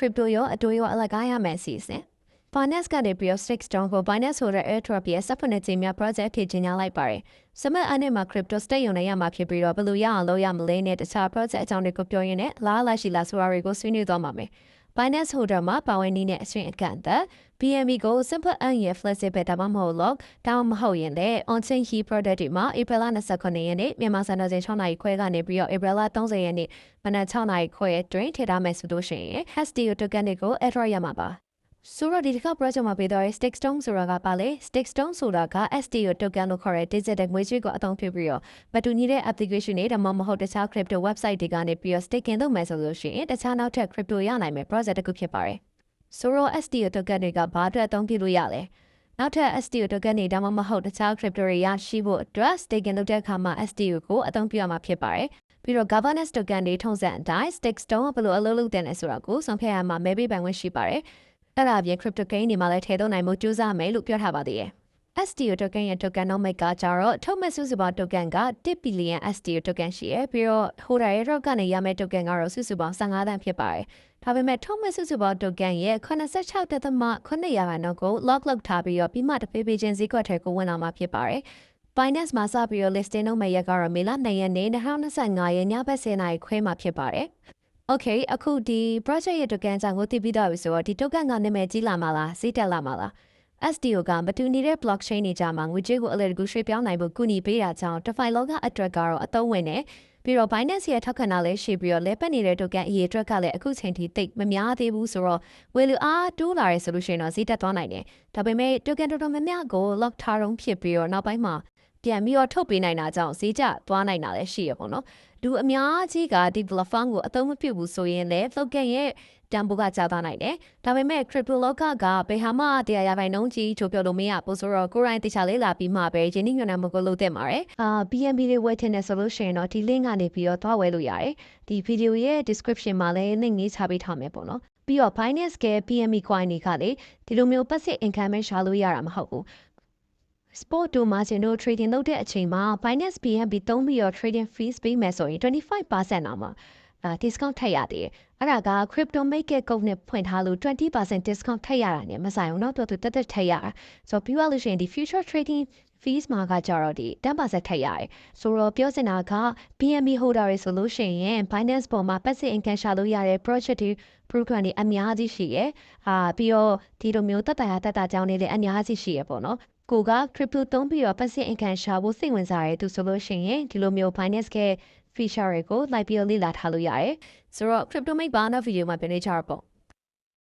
crypto ရောအတူရောအလကားရမယ်စီစဉ် Binance ကနေပြီးတော့ stake stone ကို Binance ဆိုတဲ့ airdrop ရဲ့ subnet ကြီးများ project ဖြစ်ခြင်းညာလိုက်ပါတယ်။စမတ်အနေမှာ crypto stake ရုံနဲ့ရမှာဖြစ်ပြီးတော့ဘယ်လိုရအောင်လုပ်ရမလဲနဲ့တခြား project အကြောင်းတွေကိုပြောရင်းနဲ့လားလာရှိလားဆိုတာတွေကိုဆွေးနွေးသွားမှာမယ်။ Binance holder မှာပါဝင်နေတဲ့အဆွင့်အကန့်အသတ် BNB ကို simple and ရဲ့ flexible ဒါမှမဟုတ် log တောင်းမဟုတ်ရင်လည်း on-chain key product တွေမှာ April 29ရက်နေ့မြန်မာစံတော်ချိန်6နာရီခွဲကနေပြီးတော့ April 30ရက်နေ့မနက်6နာရီခွဲအတွင်းထည့်ထားမယ်ဆိုလို့ရှိရင် HDO token တွေကို airdrop ရမှာပါ ဆိုတော့ဒီတစ်ခါ project မှာပေးတော့ stick stone ဆိုတာကပါလေ stick stone ဆိုတာက STO token လို့ခေါ်တဲ့ digital ငွေကြေးကိုအသုံးပြုပြီးတော့မတူညီတဲ့ application တွေဒါမှမဟုတ်တခြား crypto website တွေကနေပြီးတော့ staking လုပ်မယ်ဆိုလို့ရှိရင်တခြားနောက်ထပ် crypto ရနိုင်မယ် project တစ်ခုဖြစ်ပါတယ်ဆိုတော့ STO token တွေကဘာအတွက်အသုံးပြုလို့ရလဲနောက်ထပ် STO token တွေဒါမှမဟုတ်တခြား crypto တွေရရှိဖို့အတွက် staking လုပ်တဲ့အခါမှာ STO ကိုအသုံးပြုရမှာဖြစ်ပါတယ်ပြီးတော့ governance token တွေထုံးစံအတိုင်း stake stone ဘယ်လိုအလုပ်လုပ်တဲ့လဲဆိုတာကိုဆုံးဖြတ်ရမှာ maybe ပိုင်ခွင့်ရှိပါတယ် အဲ့ဒါအပြင် crypto gain တွေမှာလည်းထည့်သွင်းနိုင်မှုကြိုးစားမယ်လို့ပြောထားပါသေးတယ်။ STO token ရဲ့ tokenomic ကကြတော့ထုတ်မဲ့စုစုပေါင်း token က1 billion STO token ရှိရပြီးတော့ holder ရဲ့ rock ကနေရမယ့် token ကတော့စုစုပေါင်း15သန်းဖြစ်ပါတယ်။ဒါပေမဲ့ထုတ်မဲ့စုစုပေါင်း token ရဲ့86.9ရာခိုင်နှုန်းကို lock လုပ်ထားပြီးတော့ပြီးမှတပေးပေးချင်းဈေးကွက်ထဲကိုဝင်လာမှာဖြစ်ပါတယ်။ Binance မှာစပြီးတော့ listing လုပ်မဲ့ရက်ကတော့မေလ2ရက်နေ့2025ရက်ညဘက်10:00နာရီခွဲမှာဖြစ်ပါတယ်။ Okay အခုဒီ project ရဲ့ token အကြောင်းကိုသိပြီးတော့ပြီဆိုတော့ဒီ token ကနာမည်ကြီးလာမှာလားဈေးတက်လာမှာလား SDO ကမတူညီတဲ့ blockchain တွေကြားမှာငွေကြေးကိုအလဲတကူရွှေ့ပြောင်းနိုင်ဖို့ကူညီပေးတာကြောင့် DeFi လောကအတွက်ကတော့အသုံးဝင်တယ်ပြီးတော့ Binance ရဲ့ထောက်ခံတာလည်းရှိပြီးတော့လဲပတ်နေတဲ့ token အရေးအတွက်ကလည်းအခုချိန်ထိတိတ်မများသေးဘူးဆိုတော့ဝယ်လူအားတိုးလာတဲ့ solution တော့ဈေးတက်သွားနိုင်တယ်ဒါပေမဲ့ token တော်တော်များများကို lock ထားတုံးဖြစ်ပြီးတော့နောက်ပိုင်းမှာ ပြန်ပြီးတော့ထုတ်ပေးနိုင်တာကြောင့်ဈေးကျသွားနိုင်တာလည်းရှိရပေါ့နော်လူအများကြီးကဒီ platform ကိုအသုံးမပြုဘူးဆိုရင်လည်း token ရဲ့တန်ဖိုးကကျသွားနိုင်တယ်ဒါပေမဲ့ crypto လောကကဘယ်ဟာမှတရားရပိုင်းနှုန်းကြီးချိုးပြောလို့မရဘူးဆိုတော့ကိုရိုင်းတခြားလေးလာပြီးမှပဲယင်းနှိမ့်ညွှန်မှုကိုလုပ်တဲ့မှာရယ်အာ BNB တွေဝယ်ထင်တယ်ဆိုလို့ရှိရင်တော့ဒီ link ကနေပြီးတော့သွားဝယ်လို့ရတယ်ဒီ video ရဲ့ description မှာလည်း link လေးချပေးထားမယ်ပေါ့နော်ပြီးတော့ Binance က PME coin တွေကလေဒီလိုမျိုး passive income ရှာလို့ရတာမဟုတ်ဘူး sport တို့မှာကျွန်တော် trading လုပ်တဲ့အချိန်မှာ Binance BNB သုံးပြီးတော့ trading fees ပေးမယ်ဆိုရင်25%အောင်မှာအာ discount ထည့်ရတယ်အဲ့ဒါက crypto market code နဲ့ဖွင့်ထားလို့20% discount ထည့်ရတာ ਨੇ မဆိုင်ဘူးเนาะသူကတက်တက်ထည့်ရတာဆိုတော့ပြီးသွားလို့ရှိရင်ဒီ future trading fees မှာကကြတော့ဒီ10%ထည့်ရတယ်ဆိုတော့ပြောစင်တာက BNB holder တွေဆိုလို့ရှိရင် Binance ပေါ်မှာ passive income ရှာလို့ရတဲ့ project တွေ program တွေအများကြီးရှိရယ်အာပြီးတော့ဒီလိုမျိုးတက်တာရတက်တာကြောင်းတွေလည်းအများကြီးရှိရယ်ပေါ့နော် ကိုက crypto သုံးပြီးတော့ passive income ရှာဖို့စိတ်ဝင်စားရဲသူဆိုလို့ရှိရင်ဒီလိုမျိုး Binance က feature တွေကိုလိုက်ပြီးတော့လေ့လာထားလို့ရတယ်ဆိုတော့ crypto mate ဘာနာ video မှာပြန်နေကြတော့ပေါ့